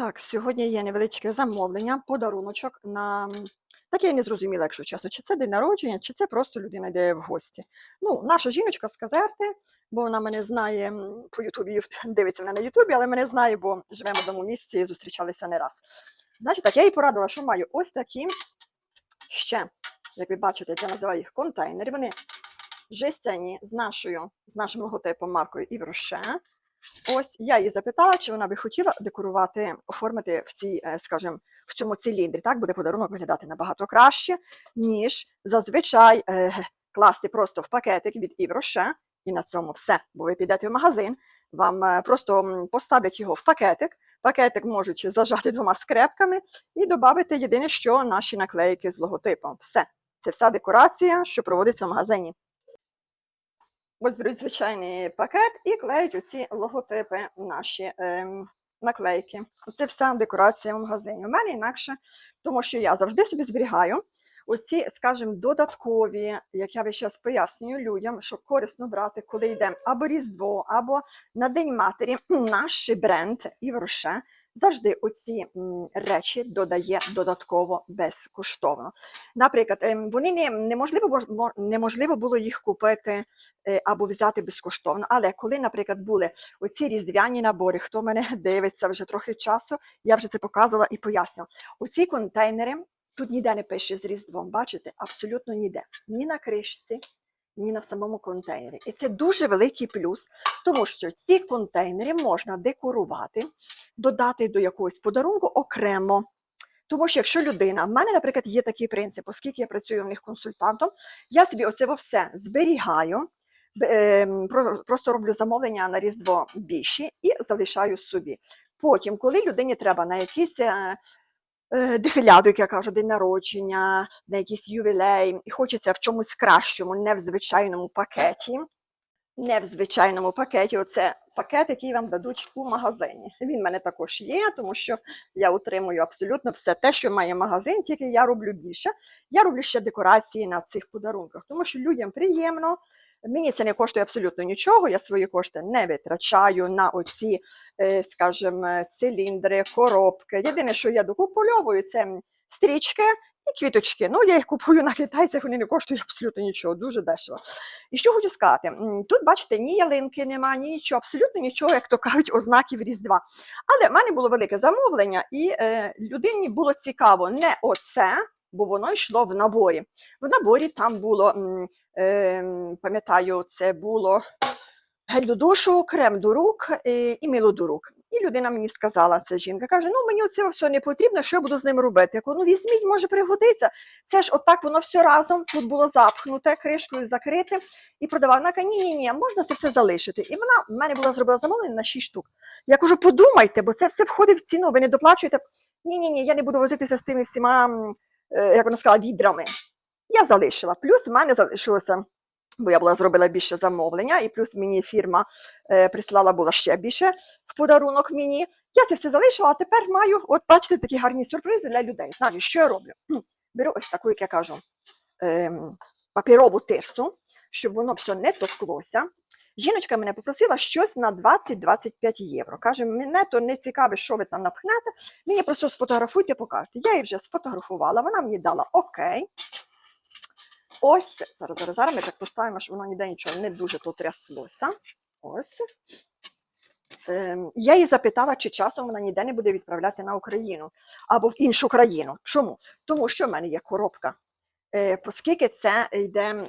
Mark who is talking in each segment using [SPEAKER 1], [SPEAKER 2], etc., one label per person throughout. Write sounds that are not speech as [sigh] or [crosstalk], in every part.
[SPEAKER 1] Так, сьогодні є невеличке замовлення, подаруночок на так я не зрозуміла, якщо чесно, чи це день народження, чи це просто людина йде в гості. Ну, наша жіночка з Казерти, бо вона мене знає по Ютубі, [laughs] дивиться мене на Ютубі, але мене знає, бо живемо в одному місці і зустрічалися не раз. Значить, так, я їй порадила, що маю ось такі ще, як ви бачите, я називаю їх контейнери. Вони жестяні з нашою, з нашим логотипом маркою Івроше. Ось я її запитала, чи вона би хотіла декорувати, оформити в цій, е, скажімо, в цьому циліндрі. Так буде подарунок виглядати набагато краще, ніж зазвичай е, класти просто в пакетик від Івроше, і на цьому все. Бо ви підете в магазин, вам е, просто поставлять його в пакетик. Пакетик можуть зажати двома скрепками і додати єдине, що наші наклейки з логотипом. Все. Це вся декорація, що проводиться в магазині. Ось беруть звичайний пакет і клеють оці логотипи наші ем, наклейки. Це вся декорація в магазині. У мене інакше, тому що я завжди собі зберігаю оці, скажімо, додаткові, як я час пояснюю людям, що корисно брати, коли йде або Різдво, або на День матері. [clears throat] Наш бренд і Івроше завжди оці речі додає додатково безкоштовно. Наприклад, ем, вони не, неможливо, неможливо було їх купити е, або взяти безкоштовно. Але коли, наприклад, були оці різдвяні набори, хто мене [laughs] дивиться вже трохи часу, я вже це показувала і пояснювала. Оці контейнери тут ніде не пише з Різдвом, бачите? Абсолютно ніде. Ні на кришці, ні на самому контейнері. І це дуже великий плюс, тому що ці контейнери можна декорувати, додати до якогось подарунку окремо. Тому що якщо людина, в мене, наприклад, є такий принцип, оскільки я працюю в них консультантом, я собі оце все зберігаю, ем, про- просто роблю замовлення на Різдво більші і залишаю собі. Потім, коли людині треба на якісь е, дефіляду, як я кажу, день народження, на якийсь ювілей, і хочеться в чомусь кращому, не в звичайному пакеті. Не в звичайному пакеті, оце пакет, який вам дадуть у магазині. Він в мене також є, тому що я утримую абсолютно все те, що має магазин, тільки я роблю більше. Я роблю ще декорації на цих подарунках, тому що людям приємно. Мені це не коштує абсолютно нічого. Я свої кошти не витрачаю на оці, е, скажімо, циліндри, коробки. Єдине, що я докуповую, це стрічки і квіточки. Ну, я їх купую на китайцях, вони не коштують абсолютно нічого, дуже дешево. І що хочу сказати, тут, бачите, ні ялинки нема, ні нічого, абсолютно нічого, як то кажуть, ознаків Різдва. Але в мене було велике замовлення, і е, людині було цікаво не оце, бо воно йшло в наборі. В наборі там було, м, пам'ятаю, це було гель до душу, крем до рук е, і мило до рук. І людина мені сказала, це жінка, каже: ну мені це все не потрібно, що я буду з ним робити? Я кажу, ну візьміть, може пригодиться. Це ж отак воно все разом тут було запхнуте, кришкою закрите, і продавав. Вона каже, ні, ні, ні, можна це все залишити. І вона в мене була зробила замовлення на 6 штук. Я кажу, подумайте, бо це все входить в ціну, ви не доплачуєте. Ні, ні, ні, я не буду возитися з тими всіма, е, як вона сказала, відрами. Я залишила. Плюс в мене залишилося, бо я була зробила більше замовлення, і плюс мені фірма е, прислала була ще більше в подарунок мені. Я це все залишила, а тепер маю, от бачите, такі гарні сюрпризи для людей. Знаєте, що я роблю? Беру ось таку, як я кажу, ем, паперову тирсу, щоб воно все не товклося. Жіночка мене попросила щось на 20-25 євро. Каже, мене то не цікаве, що ви там напхнете. Мені просто сфотографуйте, покажете. Я її вже сфотографувала, вона мені дала окей. Ось, зараз, зараз, зараз ми так поставимо, щоб воно ніде нічого не дуже тут тряслося. Ось. Ем, я її запитала, чи часом вона ніде не буде відправляти на Україну або в іншу країну. Чому? Тому що в мене є коробка. Е, оскільки це йде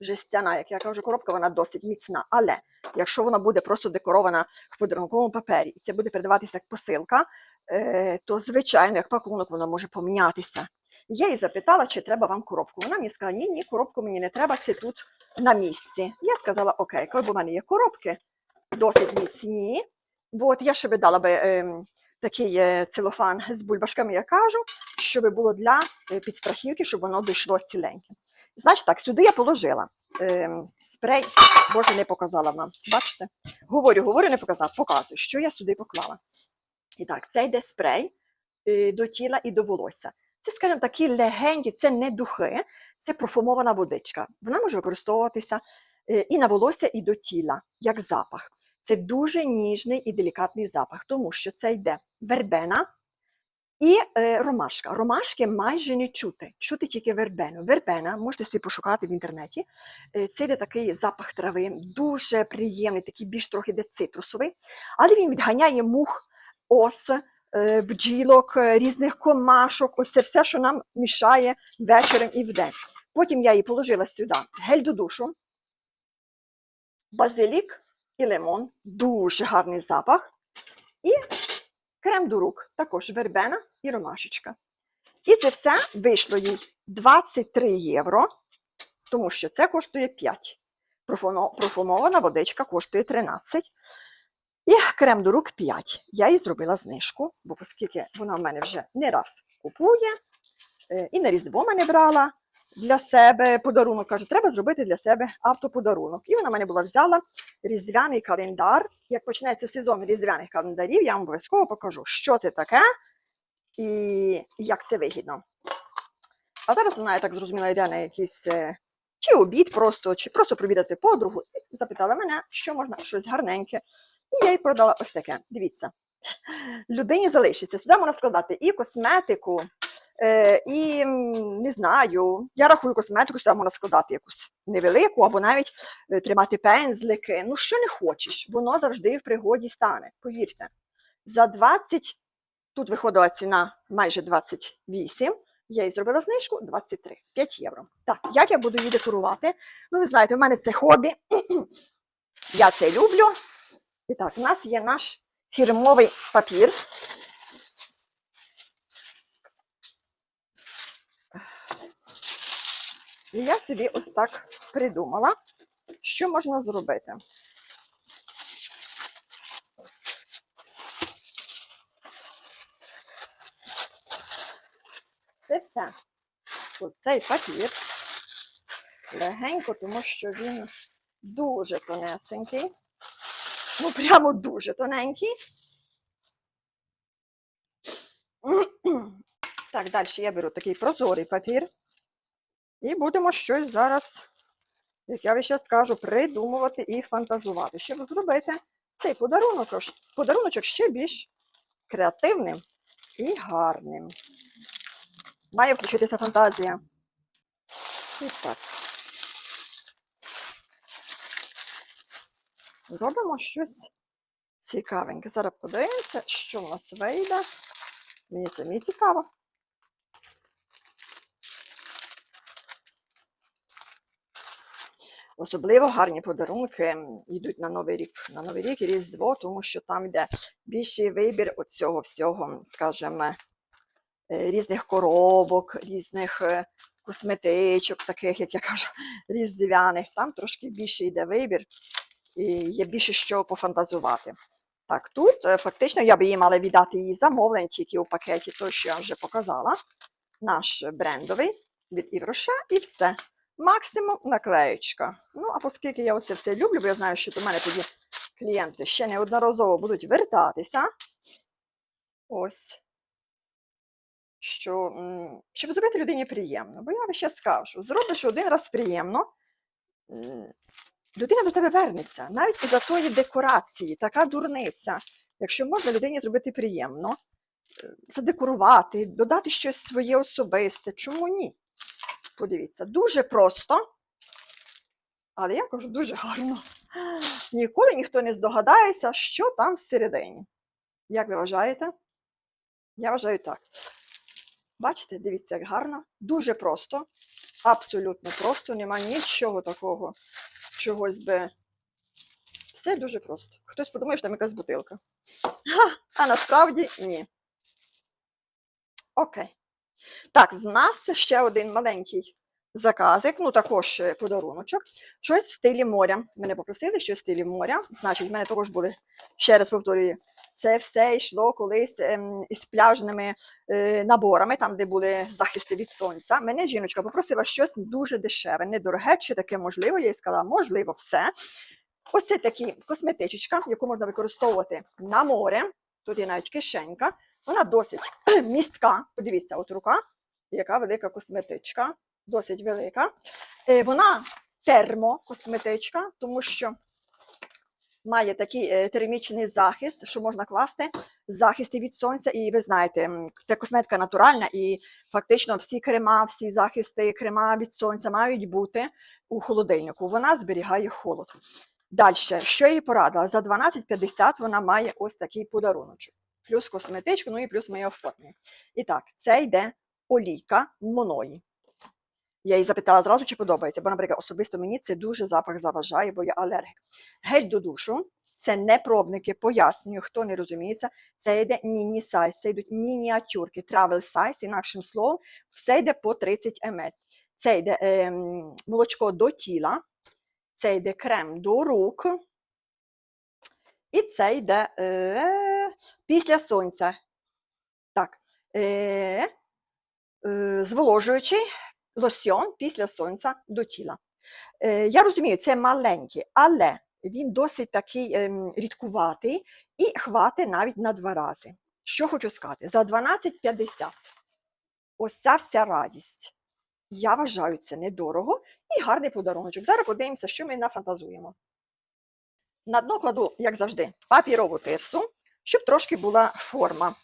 [SPEAKER 1] жестяна, як я кажу, коробка, вона досить міцна. Але якщо вона буде просто декорована в подарунковому папері, і це буде передаватися як посилка, е, то звичайно, як пакунок, воно може помінятися. Я її запитала, чи треба вам коробку. Вона мені сказала, ні, ні, коробку мені не треба, це тут на місці. Я сказала, окей, коли б у мене є коробки, досить міцні. От я ще би дала би ем, такий е, целофан з бульбашками, я кажу, щоб було для е, підстрахівки, щоб воно дійшло ціленьке. Значить так, сюди я положила ем, спрей, боже, не показала вам. Бачите? Говорю, говорю, не показала, показую, що я сюди поклала. І так, це йде спрей е, до тіла і до волосся. Це, скажімо, такі легенькі, це не духи, це профумована водичка. Вона може використовуватися е, і на волосся, і до тіла, як запах. Це дуже ніжний і делікатний запах, тому що це йде вербена і е, ромашка. Ромашки майже не чути, чути тільки вербену. Вербена, можете собі пошукати в інтернеті. Е, це йде такий запах трави, дуже приємний, такий більш трохи йде цитрусовий, але він відганяє мух, ос, бджілок, е, різних комашок. Ось це все, що нам мішає вечором і вдень. Потім я її положила сюди гель до душу, базилік і лимон, дуже гарний запах. І крем до рук, також вербена і ромашечка. І це все вийшло їй 23 євро, тому що це коштує 5. Профумована водичка коштує 13. І крем до рук 5. Я їй зробила знижку, бо оскільки вона в мене вже не раз купує, е, і на Різдво мене брала для себе подарунок. Каже, треба зробити для себе автоподарунок. І вона в мене була взяла різдвяний календар. Як почнеться сезон різдвяних календарів, я вам обов'язково покажу, що це таке і як це вигідно. А зараз вона, я так зрозуміла, йде на якийсь е, чи обід просто, чи просто провідати подругу. І запитала мене, що можна щось гарненьке. І я їй продала ось таке. Дивіться. Людині залишиться. Сюди можна складати і косметику, е, і не знаю. Я рахую косметику, сюди можна складати якусь невелику, або навіть е, тримати пензлики. Ну, що не хочеш, воно завжди в пригоді стане. Повірте. За 20, тут виходила ціна майже 28. Я їй зробила знижку 23, 5 євро. Так, як я буду її декорувати? Ну, ви знаєте, у мене це хобі. [clears throat] Я це люблю. І так, у нас є наш фірмовий папір. І я собі ось так придумала, що можна зробити. Це все. Оцей папір. Легенько, тому що він дуже тонесенький. Ну, прямо дуже тоненький. [clears throat] Так, далі я беру такий прозорий папір. І будемо щось зараз, як я ще скажу, придумувати і фантазувати, щоб зробити цей подарунок, подаруночок ще більш креативним і гарним. Має включитися фантазія. І так. Робимо щось цікавеньке. Зараз подивимося, що в нас вийде. Мені самі цікаво. Особливо гарні подарунки йдуть на Новий рік, на Новий рік і Різдво, тому що там йде більший вибір оцього всього, скажімо, е, різних коробок, різних е, косметичок, таких, як я кажу, [laughs] різдвяних. Там трошки більше йде вибір і є більше що пофантазувати. Так, тут е, фактично я би їй мала віддати її замовлень тільки у пакеті, той, що я вже показала. Наш брендовий від Івроше і все. Максимум наклеєчка. Ну, а оскільки я оце все люблю, бо я знаю, що до мене тоді клієнти ще неодноразово будуть вертатися. Ось. Що, щоб зробити людині приємно. Бо я вам ще скажу, зробиш один раз приємно, людина до тебе вернеться. Навіть із-за тої декорації, така дурниця. Якщо можна людині зробити приємно, е, задекорувати, додати щось своє особисте, чому ні? Подивіться, дуже просто, але я кажу дуже гарно. Ніколи ніхто не здогадається, що там всередині. Як ви вважаєте? Я вважаю так. Бачите, дивіться, як гарно. Дуже просто, абсолютно просто, нема нічого такого, чогось би. Все дуже просто. Хтось подумає, що там якась бутилка. Ха, а насправді ні. Окей. Так, з нас ще один маленький заказик, ну також е, подаруночок. Щось в стилі моря. Мене попросили щось в стилі моря. Значить, в мене також були, ще раз повторюю, це все йшло колись ем, із пляжними е, наборами, там, де були захисти від сонця. Мене жіночка попросила щось дуже дешеве, недороге, чи таке можливо. Я їй сказала, можливо, все. Ось це такі косметичечка, яку можна використовувати на море. Тут є навіть кишенька. Вона досить [clears throat] містка. Подивіться, от рука, яка велика косметичка, досить велика. Е, Вона термокосметичка, тому що має такий е, термічний захист, що можна класти захисти від сонця. І ви знаєте, це косметика натуральна, і фактично всі крема, всі захисти крема від сонця мають бути у холодильнику. Вона зберігає холод. Далі, що їй порадила? За 12,50 вона має ось такий подаруночок. Плюс косметичку, ну і плюс ми її оформлюємо. І так, це йде олійка Моної. Я її запитала зразу, чи подобається, бо, наприклад, особисто мені це дуже запах заважає, бо я алергік. Гель до душу це не пробники, пояснюю, хто не розуміється. Це йде міні-сайз, це йдуть мініатюрки, travel size, інакшим словом, все йде по 30 мл. Це йде ем, молочко до тіла, це йде крем до рук, і це йде е, після сонця. Так, е, е, зволожуючий лосьон після сонця до тіла. Е, я розумію, це маленький, але він досить такий ем, рідкуватий і хватить навіть на два рази. Що хочу сказати, за 12,50 ось ця вся радість. Я вважаю це недорого і гарний подарунок. Зараз подивимося, що ми нафантазуємо. На дно кладу, як завжди, папірову тирсу, щоб трошки була форма.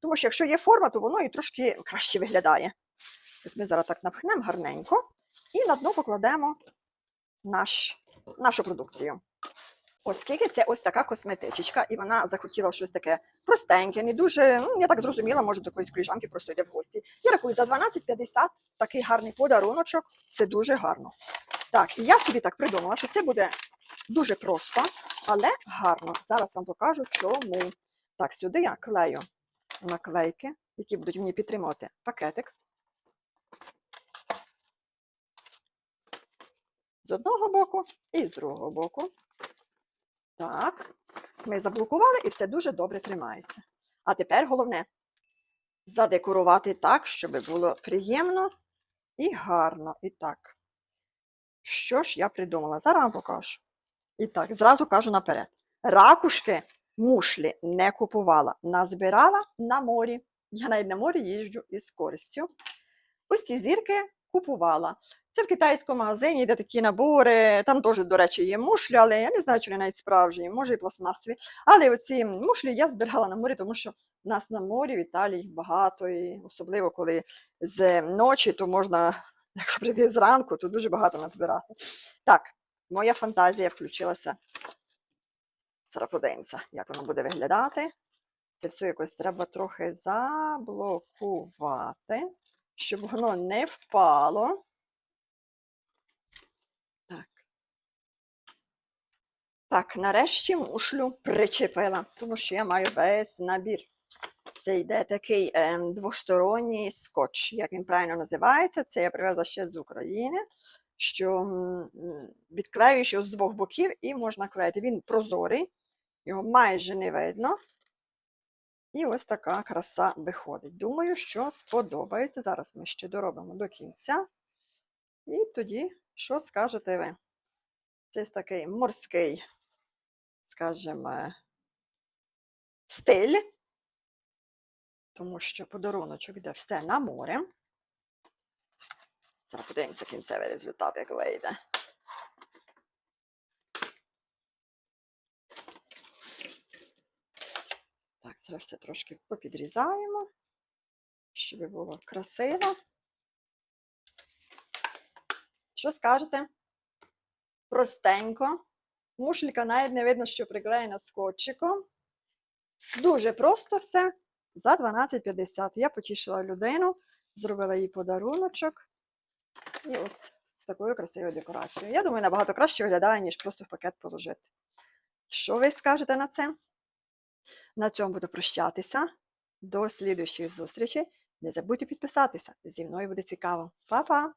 [SPEAKER 1] Тому що якщо є форма, то воно і трошки краще виглядає. Ось ми зараз так напхнемо гарненько і на дно покладемо наш, нашу продукцію. Оскільки це ось така косметичка, і вона захотіла щось таке простеньке, не дуже, ну, я так зрозуміла, може до якоїсь коліжанки просто йде в гості. Я рахую, за 12,50 такий гарний подаруночок, це дуже гарно. Так, і я собі так придумала, що це буде дуже просто, але гарно. Зараз вам покажу, чому. Так, сюди я клею наклейки, які будуть мені підтримувати пакетик. З одного боку і з другого боку. Так, ми заблокували і все дуже добре тримається. А тепер головне задекорувати так, щоб було приємно і гарно. І так. Що ж я придумала? Зараз вам покажу. І так, зразу кажу наперед. Ракушки мушлі не купувала, назбирала на морі. Я навіть на морі їжджу із користю. Ось ці зірки купувала. Це в китайському магазині, де такі набори. Там теж, до речі, є мушлі, але я не знаю, чи вони навіть справжні, може і пластмасові. Але оці мушлі я зберігала на морі, тому що в нас на морі в Італії їх багато, і особливо коли з ночі, то можна, [laughs] якщо прийти зранку, то дуже багато назбирати. Так, моя фантазія включилася. Зараз подивимося, як воно буде виглядати. Це все якось треба трохи заблокувати, щоб воно не впало. Так, нарешті мушлю причепила, тому що я маю весь набір. Це йде такий ем, двосторонній скотч, як він правильно називається. Це я привезла ще з України, що відклеюєш його з двох боків і можна клеїти. Він прозорий, його майже не видно. І ось така краса виходить. Думаю, що сподобається. Зараз ми ще доробимо до кінця. І тоді, що скажете ви? Це такий морський, скажімо, стиль, тому що подаруночок йде все на море. Зараз подивимося кінцевий результат, як вийде. Так, зараз все трошки попідрізаємо, щоб було красиво. Що скажете? Простенько. Мушліка навіть не видно, що приклеєна скотчиком. Дуже просто все. За 12,50. Я потішила людину, зробила їй подаруночок. І ось з такою красивою декорацією. Я думаю, набагато краще виглядає, ніж просто в пакет положити. Що ви скажете на це? На цьому буду прощатися. До слідуючих зустрічей. Не забудьте підписатися. Зі мною буде цікаво. Па-па!